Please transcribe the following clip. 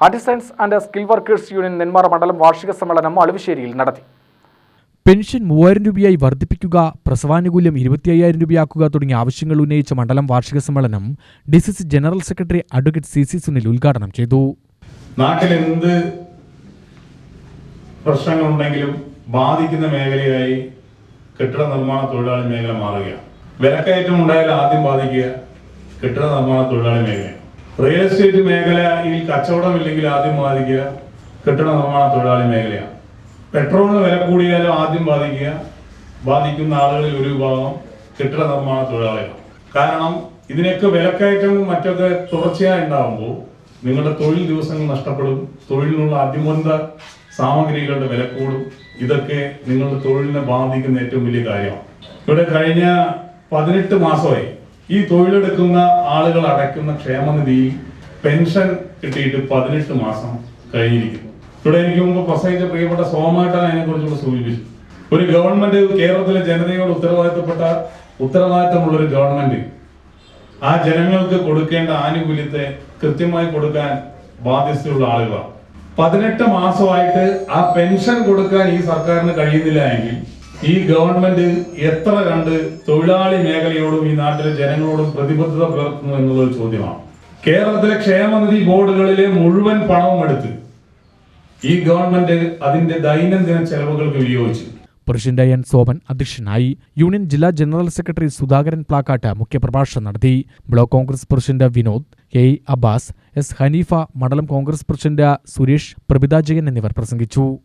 Artisans and skill workers union Nenmara മണ്ഡലം വാർഷിക സമ്മേളനം അളുവശ്ശേരിയിൽ നടത്തി പെൻഷൻ മൂവായിരം രൂപയായി വർദ്ധിപ്പിക്കുക പ്രസവാനുകൂല്യം ഇരുപത്തി അയ്യായിരം രൂപയാക്കുക തുടങ്ങിയ ആവശ്യങ്ങൾ ഉന്നയിച്ച മണ്ഡലം വാർഷിക സമ്മേളനം D C C general secretary advocate C C Sunil ഉദ്ഘാടനം ചെയ്തു. നാട്ടിൽ എന്ത് പ്രശ്നങ്ങളുണ്ടെങ്കിലും ബാധിക്കുന്ന മേഖലയായി കെട്ടിട നിർമ്മാണ തൊഴിലാളി മേഖല മാറുകയാണ്. വിലക്കയറ്റം ഉണ്ടായാൽ ആദ്യം ബാധിക്കുക കെട്ടിട നിർമ്മാണ തൊഴിലാളി മേഖലയാണ്. റിയൽ എസ്റ്റേറ്റ് കച്ചവടം ഇല്ലെങ്കിൽ ആദ്യം ബാധിക്കുക. കെട്ടിട നിർമ്മാണ തൊഴിലാളി മേഖലയാണ്. പെട്രോളിന് വില കൂടിയാലും ആദ്യം ബാധിക്കുക. ബാധിക്കുന്ന ആളുകളിൽ ഒരു വിഭാഗം കെട്ടിട നിർമ്മാണ തൊഴിലാളികളാണ്. കാരണം ഇതിനൊക്കെ വിലക്കയറ്റവും മറ്റൊക്കെ തുടർച്ചയായി ഉണ്ടാകുമ്പോൾ നിങ്ങളുടെ തൊഴിൽ ദിവസങ്ങൾ നഷ്ടപ്പെടും. തൊഴിലിനുള്ള അടിമന്ത സാമഗ്രികളുടെ വില കൂടും. ഇതൊക്കെ നിങ്ങളുടെ തൊഴിലിനെ ബാധിക്കുന്ന ഏറ്റവും വലിയ കാര്യമാണ്. ഇവിടെ കഴിഞ്ഞ പതിനെട്ട് മാസമായി ഈ തൊഴിലെടുക്കുന്ന ആളുകൾ അടയ്ക്കുന്ന ക്ഷേമനിധിയിൽ പെൻഷൻ കിട്ടിയിട്ട് പതിനെട്ട് മാസം കഴിഞ്ഞിരിക്കുന്നു. ഇവിടെ എനിക്ക് മുമ്പ് പ്രസംഗിച്ച പ്രിയപ്പെട്ട സോമാട്ടൻ അതിനെ കുറിച്ചുള്ള സൂചിപ്പിച്ചു. ഒരു ഗവൺമെന്റ് കേരളത്തിലെ ജനതയോട് ഉത്തരവാദിത്തപ്പെട്ട ഉത്തരവാദിത്തമുള്ള ഒരു ഗവൺമെന്റ് ആ ജനങ്ങൾക്ക് കൊടുക്കേണ്ട ആനുകൂല്യത്തെ കൃത്യമായി കൊടുക്കാൻ ബാധ്യതയുള്ള ആളുകളാണ്. പതിനെട്ട് മാസമായിട്ട് ആ പെൻഷൻ കൊടുക്കാൻ ഈ സർക്കാരിന് കഴിയുന്നില്ല എങ്കിൽ ഈ ഗവൺമെന്റ് എത്ര കണ്ട് തൊഴിലാളി മേഖലയോടും ഈ നാട്ടിലെ ജനങ്ങളോടും പ്രതിബദ്ധത പുലർത്തുന്നു എന്നുള്ളൊരു ചോദ്യമാണ്. കേരളത്തിലെ ക്ഷേമനിധി ബോർഡുകളിലെ മുഴുവൻ പണവും എടുത്ത് ഈ ഗവൺമെന്റ് അതിന്റെ ദൈനംദിന ചെലവുകൾക്ക് വിനിയോഗിച്ചു. പ്രസിഡന്റ് എൻ സോമൻ അധ്യക്ഷനായി യൂണിയൻ ജില്ലാ ജനറൽ സെക്രട്ടറി സുധാകരൻ പ്ലാക്കാട്ട് മുഖ്യപ്രഭാഷണം നടത്തി. Block Congress president Vinod A. Abbas S. Haneefa മണ്ഡലം കോൺഗ്രസ് പ്രസിഡന്റ് സുരേഷ് പ്രഭിതാജയൻ എന്നിവർ പ്രസംഗിച്ചു.